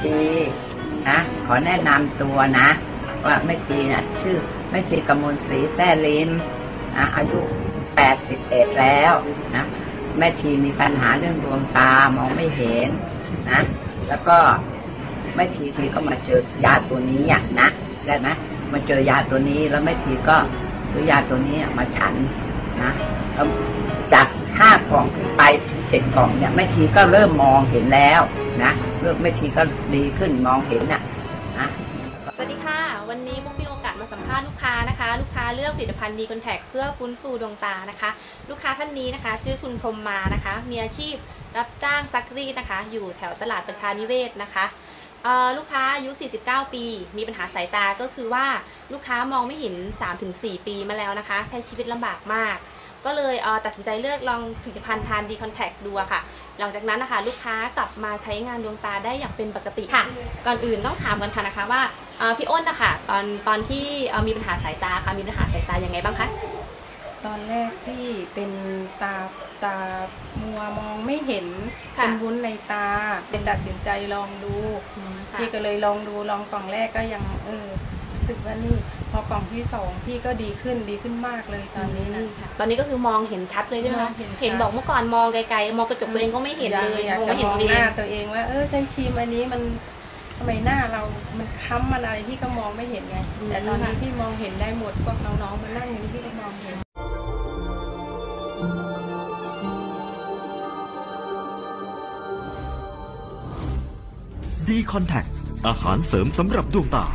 ชีนะขอแนะนำตัวนะ ว่าแม่ชีนะชื่อแม่ชีกมลศรีแซ่ลิมนะอายุ 81 แล้วนะแม่ชีมีปัญหาเรื่องดวงตามองไม่เห็นนะ แล้วก็แม่ชีทีก็มาเจอยาตัวนี้อะนะได้ไหมมาเจอยาตัวนี้แล้วแม่ชีก็ซื้อยาตัวนี้มาฉัน นะจากห้ากล่องขึ้นไปเจ็ดกล่องเนี่ยแม่ชีก็เริ่มมองเห็นแล้วนะเริ่มแม่ชีก็ดีขึ้นมองเห็นอะนะสวัสดีค่ะ วันนี้มุกมีโอกาสมาสัมภาษณ์ลูกค้านะคะ ลูกค้าเลือกผลิตภัณฑ์ดีคอนแทคเพื่อฟื้นฟูดวงตานะคะ ลูกค้าท่านนี้นะคะ ชื่อคุณพรมมานะคะ มีอาชีพรับจ้างซักรีดนะคะ อยู่แถวตลาดประชานิเวศนะคะลูกค้าอายุ 49 ปี มีปัญหาสายตาก็คือว่าลูกค้ามองไม่เห็น 3-4 ปีมาแล้วนะคะ ใช้ชีวิตลำบากมาก ก็เลยเอ่อตัดสินใจเลือกลองผลิตภัณฑ์ทานดีคอนแทคดูอะค่ะ หลังจากนั้นนะคะลูกค้ากลับมาใช้งานดวงตาได้อย่างเป็นปกติค่ะ ก่อนอื่นต้องถามกันค่ะนะคะว่าเอ่อพี่อ้นนะคะตอนตอนที่เอ่อมีปัญหาสายตาค่ะมีปัญหาสายตายังไงบ้างคะตอนแรกพี่เป็นตาตามัวมองไม่เห็นค่ะเป็นวุ้นในตา เป็นตัดสินใจลองดูค่ะพี่ก็เลยลองดูลองกล่องแรกก็ยังเออรู้ สึกว่านี่ พอกล่องที่สองพี่ก็ดีขึ้นดีขึ้นมากเลยตอนนี้นะค่ะตอนนี้ก็คือมองเห็นชัดเลยใช่ไหมมอคะงเห็นชัด เห็นบอกเมื่อก่อนมองไกลๆมองกระจกตัวเองก็ไม่เห็นเลยอยากมองจะไม่เห็นมองตัวเอหน้าง ตัวเองว่า เออใช้ครีมอันนี้มันทำไมหน้าเรา มันค้ำมันอะไรพี่ก็มองไม่เห็นไงแต่ตอนนี้พี่มองเห็นได้หมดพวกน้องๆมานั่งอยู่นี่พี่ก็มองเห็น ดีคอนแทคอาหารเสริมสำหรับดวงตา